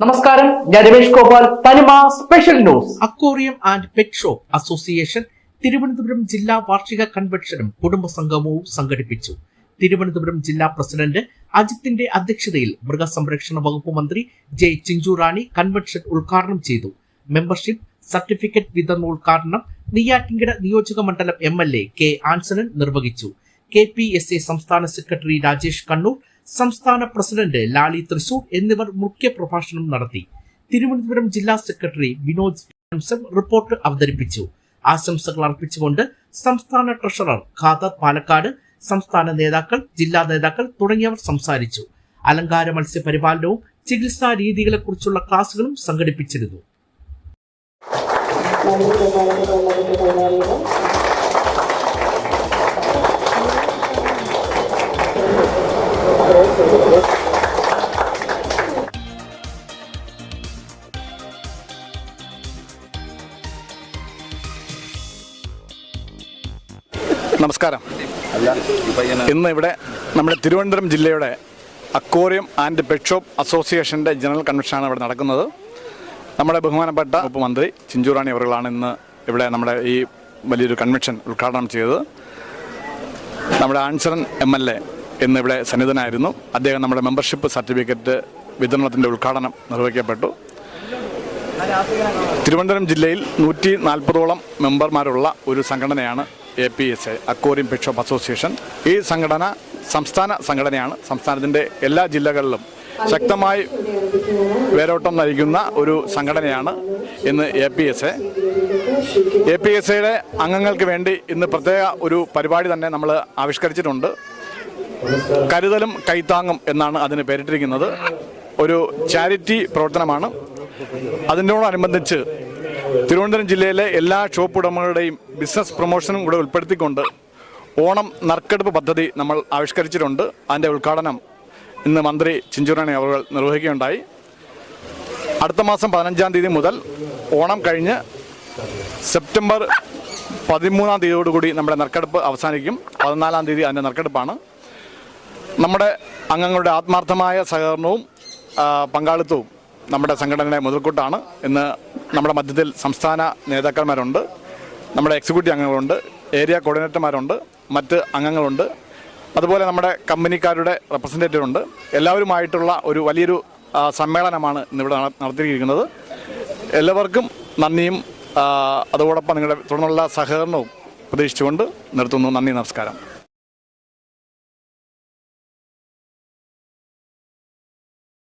നമസ്കാരം. ഞാൻ Ramesh Gopal. Thanima special news. Aquarium and pet shop association Thiruvananthapuram ജില്ലാ വാർഷിക കൺവെൻഷനും കുടുംബസംഗമവും സംഘടിപ്പിച്ചു. തിരുവനന്തപുരം ജില്ലാ പ്രസിഡന്റ് അജിത്തിന്റെ അധ്യക്ഷതയിൽ മൃഗസംരക്ഷണ വകുപ്പ് മന്ത്രി ജെ ചിഞ്ചുറാണി കൺവെൻഷൻ ഉദ്ഘാടനം ചെയ്തു. മെമ്പർഷിപ്പ് സർട്ടിഫിക്കറ്റ് വിതരണോദ്ഘാടനം നെയ്യാറ്റിങ്കര നിയോജക മണ്ഡലം M L A K Ansalan നിർവഹിച്ചു. കെ പി എസ് എ സംസ്ഥാന സെക്രട്ടറി രാജേഷ് കണ്ണൂർ സംസ്ഥാന പ്രസിഡന്റ് ലാലി തൃശൂർ എന്നിവർ മുഖ്യ പ്രഭാഷണം നടത്തി. തിരുവനന്തപുരം ജില്ലാ സെക്രട്ടറി വിനോദ് റിപ്പോർട്ട് അവതരിപ്പിച്ചു. ആശംസകൾ അർപ്പിച്ചുകൊണ്ട് സംസ്ഥാന ട്രഷറർ ഖാദർ പാലക്കാട് സംസ്ഥാന നേതാക്കൾ ജില്ലാ നേതാക്കൾ തുടങ്ങിയവർ സംസാരിച്ചു. അലങ്കാര മത്സ്യപരിപാലനവും ചികിത്സാ രീതികളെക്കുറിച്ചുള്ള ക്ലാസുകളും സംഘടിപ്പിച്ചിരുന്നു. നമസ്കാരം. ഇന്ന് ഇവിടെ നമ്മുടെ തിരുവനന്തപുരം ജില്ലയുടെ അക്വോറിയം ആൻഡ് പെറ്റ് ഷോപ്പ് അസോസിയേഷന്റെ ജനറൽ കൺവെൻഷനാണ് ഇവിടെ നടക്കുന്നത്. നമ്മുടെ ബഹുമാനപ്പെട്ട ഉപമന്ത്രി ചിഞ്ചുറാണി അവരുകളാണ് ഇന്ന് ഇവിടെ നമ്മുടെ ഈ വലിയൊരു കൺവെൻഷൻ ഉദ്ഘാടനം ചെയ്തത്. നമ്മുടെ ആൻസറൻ എം എൽ എ ഇന്ന് ഇവിടെ സന്നിധനായിരുന്നു. അദ്ദേഹം നമ്മുടെ മെമ്പർഷിപ്പ് സർട്ടിഫിക്കറ്റ് വിതരണത്തിന്റെ ഉദ്ഘാടനം നിർവഹിക്കപ്പെട്ടു. തിരുവനന്തപുരം ജില്ലയിൽ നൂറ്റി നാൽപ്പതോളം മെമ്പർമാരുള്ള ഒരു സംഘടനയാണ് A P S A aquarium pet association. ഈ സംഘടന സംസ്ഥാന സംഘടനയാണ്. സംസ്ഥാനത്തിന്റെ എല്ലാ ജില്ലകളിലും ശക്തമായി വേരോട്ടം നയിക്കുന്ന ഒരു സംഘടനയാണ് ഇന്ന് A P S A A P S എയുടെ അംഗങ്ങൾക്ക് വേണ്ടി ഇന്ന് പ്രത്യേക ഒരു പരിപാടി തന്നെ നമ്മൾ ആവിഷ്കരിച്ചിട്ടുണ്ട്. കരുതലും കൈത്താങ്ങും എന്നാണ് അതിന് പേരിട്ടിരിക്കുന്നത്. ഒരു ചാരിറ്റി പ്രവർത്തനമാണ്. അതിനോടനുബന്ധിച്ച് തിരുവനന്തപുരം ജില്ലയിലെ എല്ലാ ഷോപ്പ് ഉടമകളുടെയും ബിസിനസ് പ്രൊമോഷനും കൂടെ ഉൾപ്പെടുത്തിക്കൊണ്ട് ഓണം നറുക്കെടുപ്പ് പദ്ധതി നമ്മൾ ആവിഷ്കരിച്ചിട്ടുണ്ട്. അതിന്റെ ഉദ്ഘാടനം ഇന്ന് മന്ത്രി ചിഞ്ചുറാണി അവർ നിർവഹിക്കുകയുണ്ടായി. അടുത്ത മാസം പതിനഞ്ചാം തീയതി മുതൽ ഓണം കഴിഞ്ഞ് സെപ്റ്റംബർ പതിമൂന്നാം തീയതിയോടുകൂടി നമ്മുടെ നറുക്കെടുപ്പ് അവസാനിക്കും. പതിനാലാം തീയതി അതിന്റെ നറുക്കെടുപ്പാണ്. നമ്മുടെ അംഗങ്ങളുടെ ആത്മാർത്ഥമായ സഹകരണവും പങ്കാളിത്തവും നമ്മുടെ സംഘടനയുടെ മുതൽക്കൂട്ടാണ്. ഇന്ന് നമ്മുടെ മധ്യത്തിൽ സംസ്ഥാന നേതാക്കന്മാരുണ്ട്. നമ്മുടെ എക്സിക്യൂട്ടീവ് അംഗങ്ങളുണ്ട്. ഏരിയ കോർഡിനേറ്റർമാരുണ്ട്. മറ്റ് അംഗങ്ങളുണ്ട്. അതുപോലെ നമ്മുടെ കമ്പനിക്കാരുടെ റെപ്രസെന്റേറ്റീവ് ഉണ്ട്. എല്ലാവരുമായിട്ടുള്ള ഒരു വലിയൊരു സമ്മേളനമാണ് ഇന്നിവിടെ നടത്തിയിരിക്കുന്നത്. എല്ലാവർക്കും നന്ദിയും അതോടൊപ്പം നിങ്ങളുടെ തുടർന്നുള്ള സഹകരണവും പ്രതീക്ഷിച്ചുകൊണ്ട് നിർത്തുന്നു. നന്ദി നമസ്കാരം.